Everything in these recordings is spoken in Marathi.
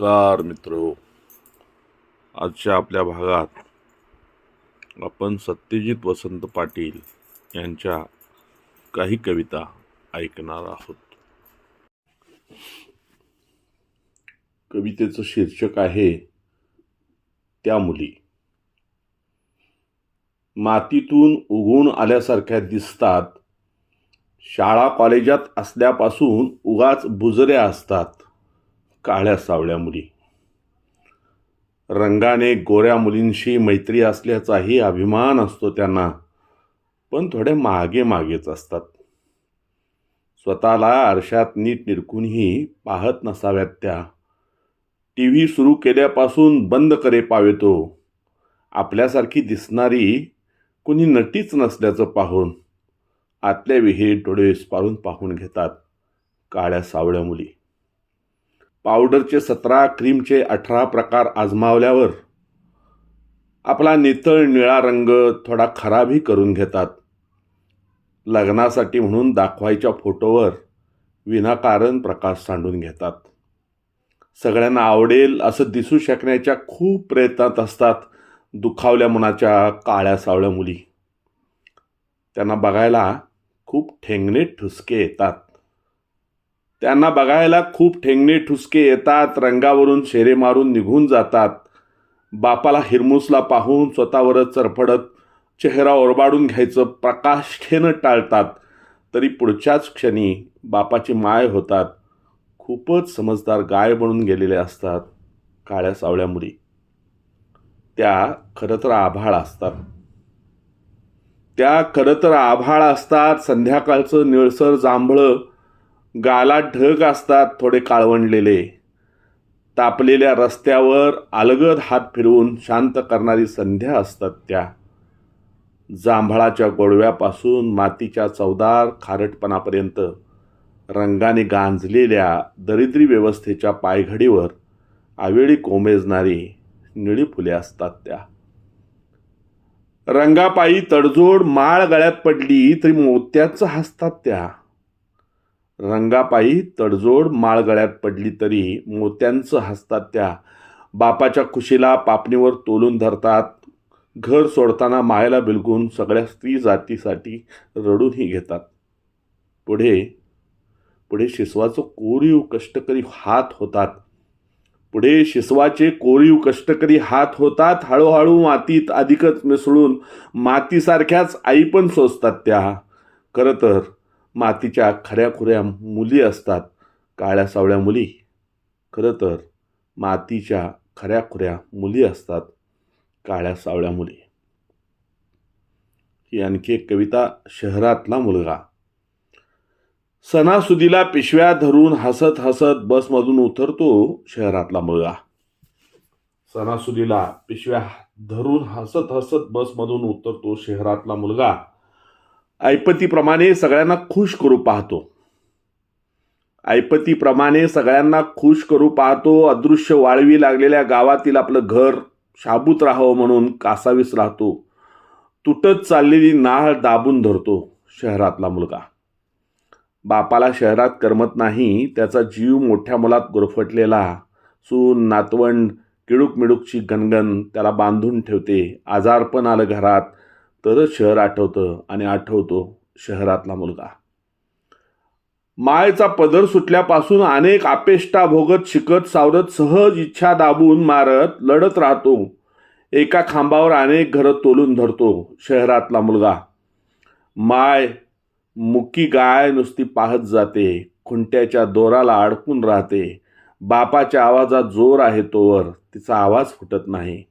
नमस्कार मित्र. आजच्या आपल्या भागात आपण सत्यजित वसंत पाटील यांच्या काही कविता ऐकणार आहोत. कवितेचं शीर्षक आहे त्या मुली. मातीतून उगवून आल्यासारख्या दिसतात. शाळा कॉलेजात असल्यापासून उगाच बुजऱ्या असतात. काळ्या सावळ्या मुली. रंगाने गोऱ्या मुलींशी मैत्री असल्याचाही अभिमान असतो त्यांना पण थोडे मागे मागेच असतात. स्वतःला आरशात नीट निरखूनही पाहत नसाव्यात त्या. टी व्ही सुरू केल्यापासून बंद करे पावेतो. आपल्यासारखी दिसणारी कुणी नटीच नसल्याचं पाहून आतल्या विहिरीत डोळे विस्पारून पाहून घेतात काळ्या सावळ्या मुली. पावडरचे सतरा क्रीमचे अठरा प्रकार आजमावल्यावर आपला नितळ निळा रंग थोडा खराबही करून घेतात. लग्नासाठी म्हणून दाखवायच्या फोटोवर विनाकारण प्रकाश सांडून घेतात. सगळ्यांना आवडेल असं दिसू शकण्याच्या खूप प्रयत्नात असतात दुखावल्या मनाच्या काळ्या सावळ्या मुली. त्यांना बघायला खूप ठेंगणे ठुसके येतात. त्यांना बघायला खूप ठेंगणे ठुसके येतात रंगावरून शेरे मारून निघून जातात. बापाला हिरमुसला पाहून स्वतःवरच चरफडत चेहरा ओरबाडून घ्यायचं प्रकाष्ठेनं टाळतात. तरी पुढच्याच क्षणी बापाची माय होतात. खूपच समजदार गाय बनून गेलेले असतात काळ्या सावळ्या मुली. त्या खरं तर आभाळ असतात. त्या खरं तर आभाळ असतात. संध्याकाळचं निळसर जांभळं गालात ढग असतात थोडे काळवंडलेले. तापलेल्या रस्त्यावर अलगद हात फिरवून शांत करणारी संध्या असतात त्या. जांभळाच्या गोडव्यापासून मातीच्या चवदार खारटपणापर्यंत रंगाने गांजलेल्या दरिद्री व्यवस्थेच्या पायघडीवर आवेळी कोमेजणारी निळी फुले असतात त्या. रंगापायी तडजोड माळ गळ्यात पडली तरी मोत्याचं हसतात त्या. रंगापायी तडजोड माळगळ्यात पडली तरी मोत्यांचं हसतात त्या. बापाच्या खुशीला पापणीवर तोलून धरतात. घर सोडताना मायेला बिलगून सगळ्या स्त्री जातीसाठी रडूनही घेतात. पुढे पुढे शिसवाचं कोरीव कष्टकरी हात होतात. पुढे शिसवाचे कोरीव कष्टकरी हात होतात. हळूहळू मातीत अधिकच मिसळून मातीसारख्याच आई पण सोसतात त्या. खरं तर मातीच्या खऱ्याखुऱ्या मुली असतात. काळ्या सावळ्या मुली. खरं तर मातीच्या खऱ्याखुऱ्या मुली असतात. काळ्या सावळ्या मुली. ही आणखी एक कविता शहरातला मुलगा. सणासुदीला पिशव्या धरून हसत हसत बसमधून उतरतो शहरातला मुलगा. सणासुदीला पिशव्या धरून हसत हसत बसमधून उतरतो शहरातला मुलगा. ऐपतीप्रमाणे सगळ्यांना खुश करू पाहतो. ऐपतीप्रमाणे सगळ्यांना खुश करू पाहतो. अदृश्य वाळवी लागलेल्या गावातील आपलं घर शाबूत राहावं म्हणून कासावीस राहतो. तुटत चाललेली नाळ दाबून धरतो शहरातला मुलगा. बापाला शहरात करमत नाही त्याचा जीव मोठ्या मुलात गुरफटलेला. सून नातवंड किडूक मिडूकची गणगण त्याला बांधून ठेवते. आजारपण आलं घरात. तरच शहर आठवतं आणि आठवतो शहरातला मुलगा. मायचा पदर सुटल्यापासून अनेक आपेष्टा भोगत शिकत सावरत सहज इच्छा दाबून मारत लढत राहतो. एका खांबावर अनेक घरं तोलून धरतो शहरातला मुलगा. माय मुकी गाय नुसती पाहत जाते खुंट्याच्या दोराला अडकून राहते. बापाच्या आवाजात जोर आहे तोवर तिचा आवाज फुटत नाही.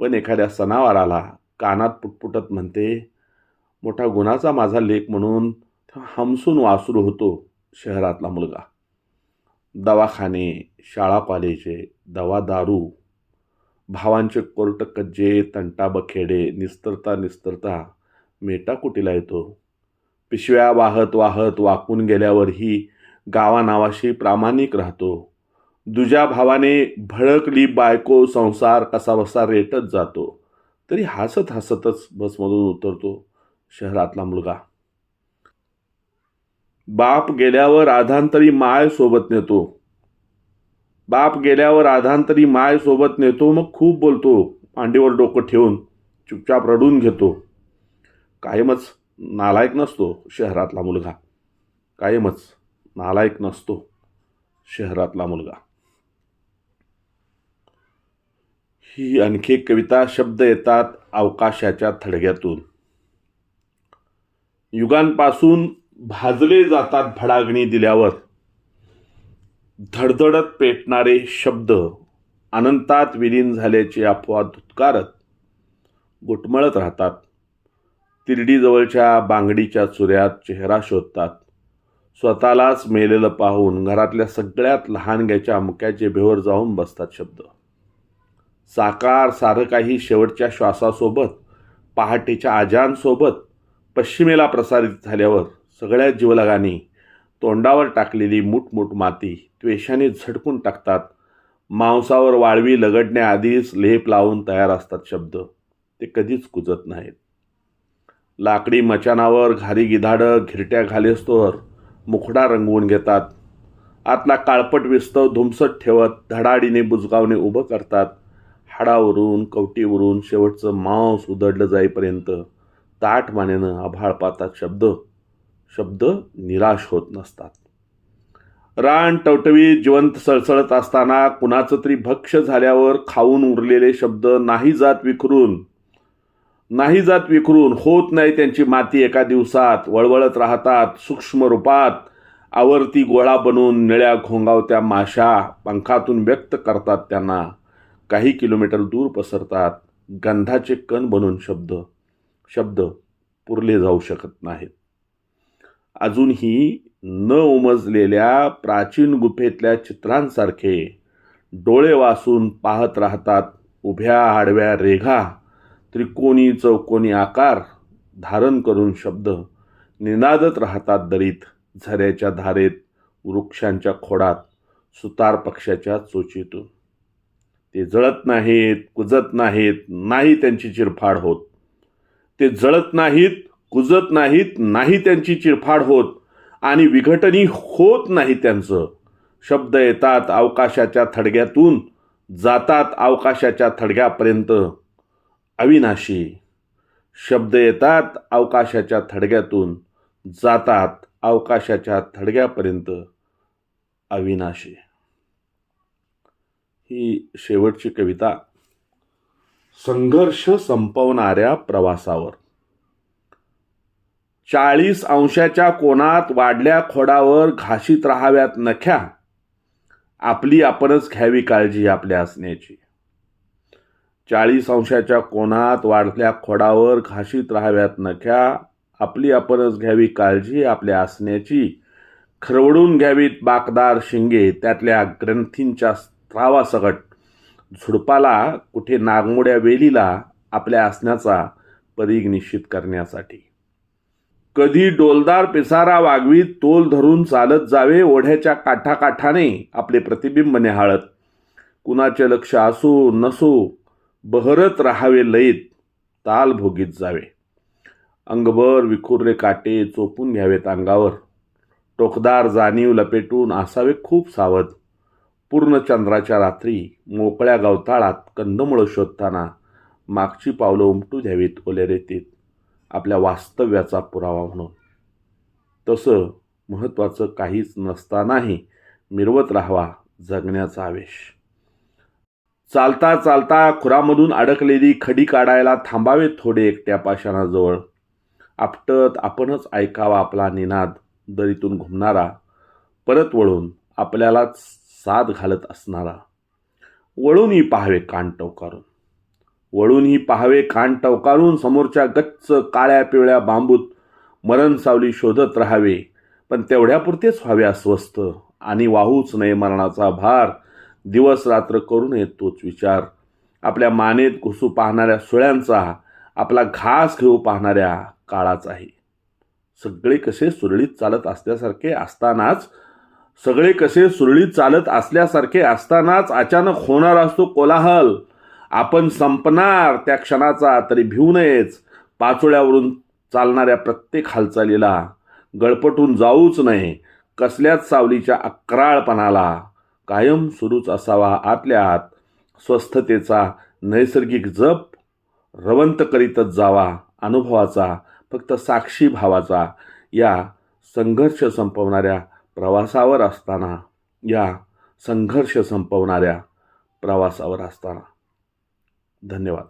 पण एखाद्या सणावाराला कानात पुटपुटत म्हणते मोठा गुणाचा माझा लेख म्हणून हमसून वासरू होतो शहरातला मुलगा. दवाखाने शाळा पालेचे दवा दारू भावांचे कोर्ट कज्जे तंटा बखेडे निस्तरता निस्तरता मेटाकुटीला येतो. पिशव्या वाहत वाहत वाकून गेल्यावरही गावानावाशी प्रामाणिक राहतो. दुजा भावाने भडकली बायको संसार कसाबसा रेटत जातो. तरी हसत हसतच बसमधून उतरतो शहरातला मुलगा. बाप गेल्यावर आधांतरी माय सोबत नेतो. बाप गेल्यावर आधांतरी माय सोबत नेतो मग खूप बोलतो मांडीवर डोकं ठेवून चुपचाप रडून घेतो. कायमच नालायक नसतो शहरातला मुलगा. कायमच नालायक नसतो शहरातला मुलगा. ही आणखी कविता शब्द येतात अवकाशाच्या थडग्यातून. युगांपासून भाजले जातात भडागणी दिल्यावर. धडधडत पेटणारे शब्द अनंतात विलीन झाल्याची अफवा धुतकारत घुटमळत राहतात. तिरडीजवळच्या बांगडीच्या चुऱ्यात चेहरा शोधतात. स्वतःलाच मेलेलं पाहून घरातल्या सगळ्यात लहानग्याच्या मुक्याचे भेवर जाऊन बसतात शब्द. साकार सारं काही शेवटच्या श्वासासोबत पहाटेच्या आजांसोबत पश्चिमेला प्रसारित झाल्यावर सगळ्या जीवलगानी तोंडावर टाकलेली मुठमुठ माती त्वेषाने झटकून टाकतात. मांसावर वाळवी लगडण्याआधीच लेप लावून तयार असतात शब्द. ते कधीच कुजत नाहीत. लाकडी मचानावर घारी गिधाडं घिरट्या घालेस्तोवर मुखडा रंगवून घेतात. आतला काळपट विस्तव धुमसत ठेवत धडाडीने बुजगावणे उभं करतात. हाडावरून कवटीवरून शेवटचं मांस उधडलं जाईपर्यंत ताट मानेनं आभाळ पातात शब्द शब्द निराश होत नसतात. रान टवटवीत जिवंत सळसळत असताना कुणाचं तरी भक्ष झाल्यावर खाऊन उरलेले शब्द नाही जात विखरून नाही जात विखरून होत नाही त्यांची माती एका दिवसात वळवळत राहतात सूक्ष्म रूपात आवर्ती गोळा बनवून निळ्या घोंगावत्या माशा पंखातून व्यक्त करतात त्यांना. काही किलोमीटर दूर पसरतात गंधाचे कण बनून शब्द शब्द पुरले जाऊ शकत नाहीत. अजूनही न उमजलेल्या प्राचीन गुफेतल्या चित्रांसारखे डोळे वासून पाहत राहतात उभ्या आडव्या रेघा त्रिकोणी चौकोनी आकार धारण करून शब्द निनादत राहतात दरीत झऱ्याच्या धारेत वृक्षांच्या खोडात सुतार पक्षाच्या चोचीतून. ते जळत नाहीत कुजत नाहीत नाही त्यांची चिरफाड होत. ते जळत नाहीत कुजत नाहीत नाही त्यांची चिरफाड होत. आणि विघटनी होत नाही त्यांचं. शब्द येतात अवकाशाच्या थडग्यातून जातात अवकाशाच्या थडग्यापर्यंत. अविनाशी. शब्द येतात अवकाशाच्या थडग्यातून जातात अवकाशाच्या थडग्यापर्यंत. अविनाशी. ही शेवटची कविता. संघर्ष संपवणाऱ्या प्रवासावर. चाळीस अंशाच्या कोणात वाढल्या खोडावर घाशीत राहाव्यात नख्या. आपली आपणच घ्यावी काळजी आपल्या असण्याची चाळीस अंशाच्या कोणात वाढल्या खोडावर घाशीत राहाव्यात नख्या. आपली आपणच घ्यावी काळजी आपल्या असण्याची खरवडून घ्यावीत बाकदार शिंगे त्यातल्या ग्रंथींच्या स्त्रावासकट झुडपाला कुठे नागमोड्या वेलीला आपल्या असण्याचा परीघ निश्चित करण्यासाठी. कधी डोलदार पिसारा वागवीत तोल धरून चालत जावे ओढ्याच्या काठाकाठाने आपले प्रतिबिंब निहाळत. कुणाचे लक्ष असो नसो बहरत राहावे लयीत ताल भोगीत जावे. अंगभर विखुरले काटे चोपून घ्यावेत अंगावर. टोकदार जाणीव लपेटून असावे खूप सावध. पूर्ण चंद्राच्या रात्री मोकळ्या गवताळात कंदमुळं शोधताना मागची पावलं उमटू द्यावीत ओल्या रेतीत आपल्या वास्तव्याचा पुरावा म्हणून. तसं महत्त्वाचं काहीच नसतानाही मिरवत राहावा जगण्याचा आवेश. चालता चालता खुरामधून अडकलेली खडी काढायला थांबावे थोडे एकट्या पाषाणाजवळ. आपटत आपणच ऐकावा आपला निनाद दरीतून घुमणारा परत वळून आपल्यालाच साद घालत असणारा. वळूनही पाहावे कान टवकारून. वळूनही पाहावे कान टवकारून समोरच्या गच्च काळ्या पिवळ्या बांबूत मरण सावली शोधत राहावे. पण तेवढ्यापुरतेच व्हावे अस्वस्थ. आणि वाहूच नये मरणाचा भार. दिवस रात्र करू नये तोच विचार. आपल्या मानेत घुसू पाहणाऱ्या सुळ्यांचा आपला घास घेऊ पाहणाऱ्या काळाचाही. सगळे कसे सुरळीत चालत असल्यासारखे असतानाच सगळे कसे सुरळीत चालत असल्यासारखे असतानाच अचानक होणार असतो कोलाहल. आपण संपणार त्या क्षणाचा तरी भिवू नयेच. पाचोळ्यावरून चालणाऱ्या प्रत्येक हालचालीला गळपटून जाऊच नये. कसल्याच सावलीच्या अक्राळपणाला कायम सुरूच असावा आतल्या आत स्वस्थतेचा नैसर्गिक जप रवंत करीतच जावा अनुभवाचा फक्त साक्षी भावाचा. या संघर्ष संपवणाऱ्या प्रवासावर असताना या संघर्ष संपवणाऱ्या प्रवासावर असताना. धन्यवाद.